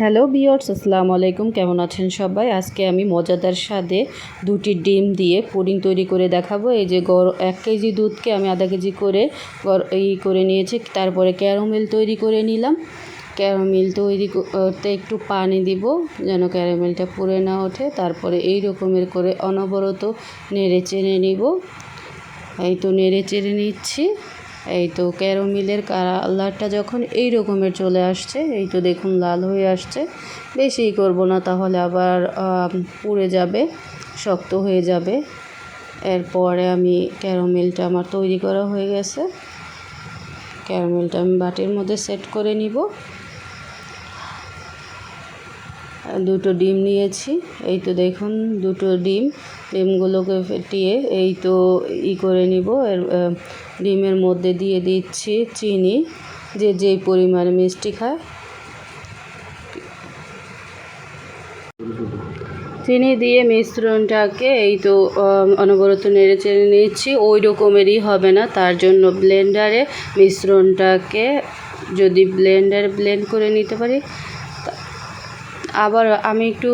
Hello বিয়র্স আসসালামু আলাইকুম। কেমন আছেন সবাই? আজকে আমি মজাদার স্বাদে দুটি ডিম দিয়ে পুডিং তৈরি করে দেখাবো। এই যে গর, এক কেজি দুধকে আমি আধা কেজি করে এই করে নিয়েছি। তারপরে ক্যারামেল তৈরি করে নিলাম। ক্যারামেল তৈরি করতে একটু পানি দিব, যেন ক্যারামেলটা পুড়ে না ওঠে। তারপরে এই রকমের করে অনবরত নেড়ে চেড়ে নিব। এই তো নেড়ে চেড়ে নিচ্ছি। এই তো ক্যারোমিলের কালারটা যখন এই রকমের চলে আসছে, এই তো দেখুন লাল হয়ে আসছে। বেশিই করব না, তাহলে আবার পুড়ে যাবে, শক্ত হয়ে যাবে। এরপরে আমি ক্যারোমিলটা আমার তৈরি করা হয়ে গেছে। ক্যারোমিলটা আমি বাটির মধ্যে সেট করে নিব। দুটো ডিম নিয়েছি। এই তো দেখুন, দুটো ডিম। ডিমগুলোকে ফেটিয়ে এই তো ই করে নিব। এর ডিমের মধ্যে দিয়ে দিচ্ছি চিনি, যে যেই পরিমাণে মিষ্টি খায়। চিনি দিয়ে মিশ্রণটাকে এই তো অনবরত নেড়ে চেড়ে নিচ্ছি। ওই রকমেরই হবে না, তার জন্য ব্লেন্ডারে মিশ্রণটাকে যদি ব্লেন্ডারে ব্লেন্ড করে নিতে পারি। আবার আমি একটু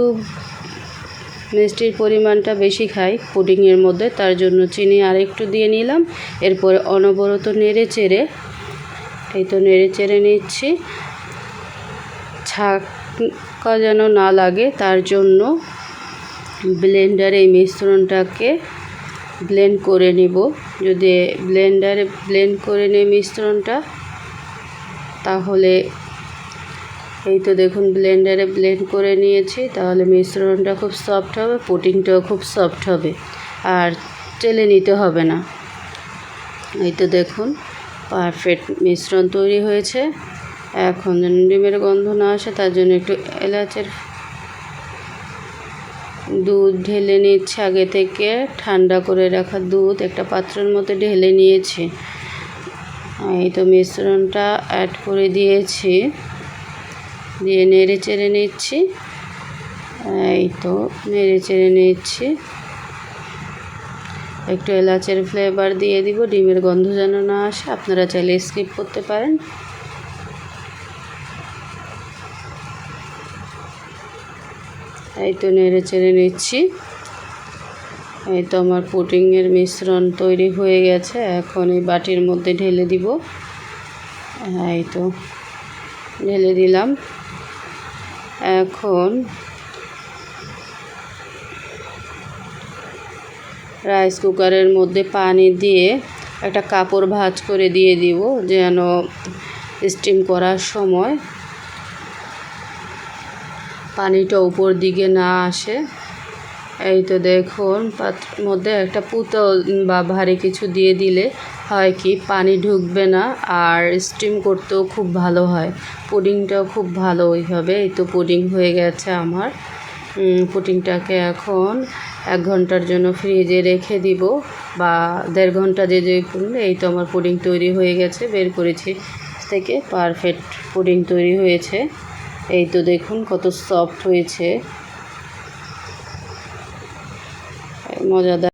মিষ্টির পরিমাণটা বেশি খাই পুডিংয়ের মধ্যে, তার জন্য চিনি আর একটু দিয়ে নিলাম। এরপরে অনবরত নেড়ে চেড়ে, এই তো নেড়ে চেড়ে নিচ্ছি। ছাকা যেন না লাগে, তার জন্য ব্লেন্ডারে এই মিশ্রণটাকে ব্লেন্ড করে নিব। যদি ব্লেন্ডারে ব্লেন্ড করে নিই মিশ্রণটা, তাহলে এই তো দেখুন ব্লেন্ডারে ব্লেন্ড করে নিয়েছি, তাহলে মিশ্রণটা খুব সফট হবে পুডিংটাও খুব সফট হবে, আর চেলে নিতে হবে না। এই তো দেখুন পারফেক্ট মিশ্রণ তৈরি হয়েছে। এখন যেন ডিমের গন্ধ না আসে, তার জন্য একটু এলাচের দুধ ঢেলে নিচ্ছে আগে থেকে। ঠান্ডা করে রাখা দুধ একটা পাত্রের মধ্যে ঢেলে নিয়েছি। এই তো মিশ্রণটা অ্যাড করে দিয়েছি। দিয়ে নেড়ে চেড়ে নিচ্ছি। এই তো, নেড়ে চেড়ে নিচ্ছি। একটু এলাচের ফ্লেভার দিয়ে দিব, ডিমের গন্ধ যেন না আসে। আপনারা চাইলে স্কিপ করতে পারেন। এই তো, নেড়ে চেড়ে নিচ্ছি। এই তো, আমার পুডিংয়ের মিশ্রণ তৈরি হয়ে গেছে। এখন এই বাটির মধ্যে ঢেলে দিব। এই তো, ঢেলে দিলাম। এখন রাইস কুকারের মধ্যে পানি দিয়ে একটা কাপড় ভাজ করে দিয়ে দিব, যেন স্টিম করার সময় পানিটা উপর দিকে না আসে। এই তো দেখুন পাত্রের মধ্যে একটা পুতল বা ভারী কিছু দিয়ে দিলে হয় কি পানি ঢুকবে না আর স্টিম করতেও খুব ভালো হয়। পুডিংটাও খুব ভালো ওইভাবে, এই তো পুডিং হয়ে গেছে আমার। পুডিংটাকে এখন এক ঘণ্টার জন্য ফ্রিজে রেখে দিব বা দেড় ঘণ্টা যে যে এই তো আমার পুডিং তৈরি হয়ে গেছে, বের করেছি থেকে পারফেক্ট পুডিং তৈরি হয়েছে। এই তো দেখুন কত সফট হয়েছে। মজাদার।